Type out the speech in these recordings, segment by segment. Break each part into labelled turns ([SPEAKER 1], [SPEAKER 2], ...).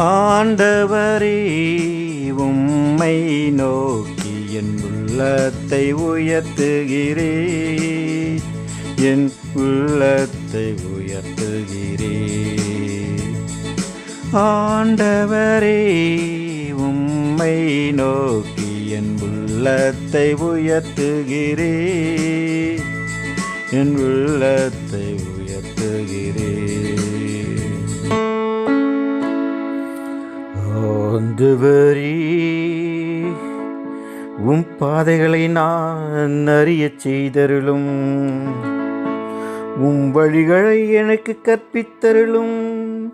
[SPEAKER 1] ஆண்டவரே உம்மை நோக்கி என் உள்ளத்தை உயர்த்துகிறே. என் உள்ளத்தை உயர்த்துகிறே. ஆண்டவரே உம்மை நோக்கி என் உள்ளத்தை உயர்த்துகிறே. என் உள்ளத்தை உயர்த்துகிறே. ஆண்டவரே உம் பாதைகளை நான் அறியச் செய்தருளும். உம் வழிகளை எனக்கு கற்பித்தருளும்.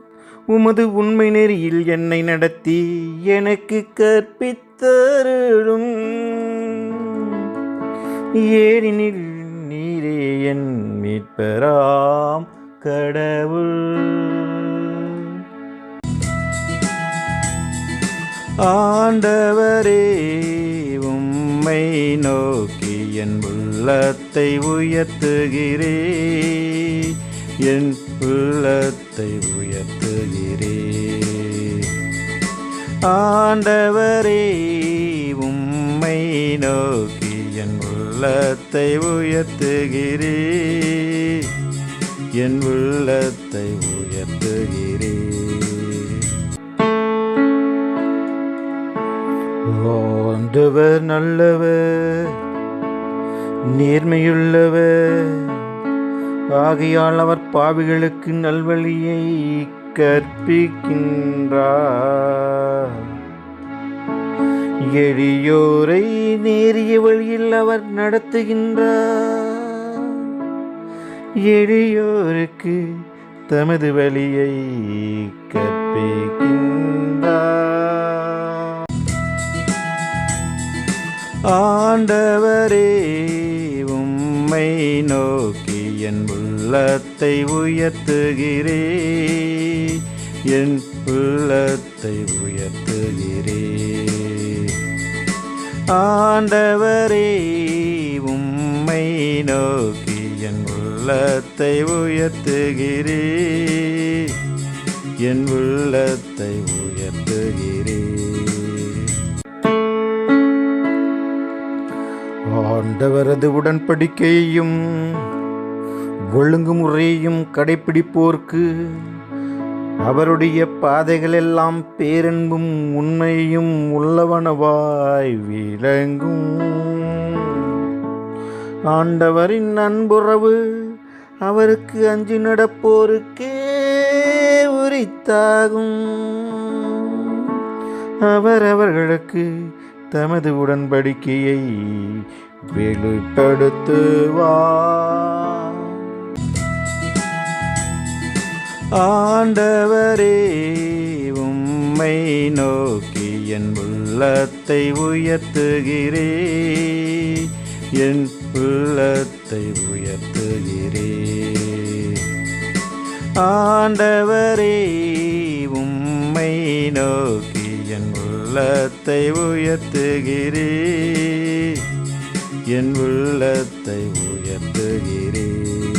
[SPEAKER 1] உமது உண்மை நெறியில் என்னை நடத்தி எனக்கு கற்பித்தருளும். ஏனெனில் நீரே என் மீட்பராம் கடவுள். ஆண்டவரே உம்மை நோக்கி என் உள்ளத்தை உயர்த்துகிறே. என் உள்ளத்தை உயர்த்துகிறே. ஆண்டவரே உம்மை நோக்கி என் உள்ளத்தை உயர்த்துகிறே. என் உள்ளத்தை உயர்த்துகிறே. ஆண்டவர் நல்லவர் நேர்மையுள்ளவர். ஆகையால் அவர் பாவிகளுக்கு நல்வழியை கற்பிக்கின்றார். எளியோரை நேரிய வழியில் அவர் நடத்துகின்றார். எளியோருக்கு தமது வழியை கற்பிக்கின்றார் ஆண்டவரே உம்மை நோக்கி என் உள்ளத்தை உயர்த்துகிறே. என் உள்ளத்தை உயர்த்துகிறே. ஆண்டவரே உம்மை நோக்கி என் உள்ளத்தை உயர்த்துகிறே. என் உள்ளத்தை உயர்த்துகிறே. ஆண்டவரது உடன்படிக்கையையும் ஒழுங்குமுறையையும் கடைபிடிப்போர்க்கு அவருடைய பாதைகளெல்லாம் பேரன்பும் உண்மையும் உள்ளவனவாய் விளங்கும். ஆண்டவரின் அன்புறவு அவருக்கு அஞ்சு நடப்போருக்கே உரித்தாகும். அவர் அவர்களுக்கு தமது உடன்படிக்கையை வெளிப்படுத்துவார். ஆண்டவரே உம்மை நோக்கி என் உள்ளத்தை உயர்த்துகிறே. என் உள்ளத்தை உயர்த்துகிறே. ஆண்டவரே உம்மை நோக்கி என் உள்ளத்தை உயர்த்துகிறே. என் உள்ளத்தை உயர்த்துகிறேன்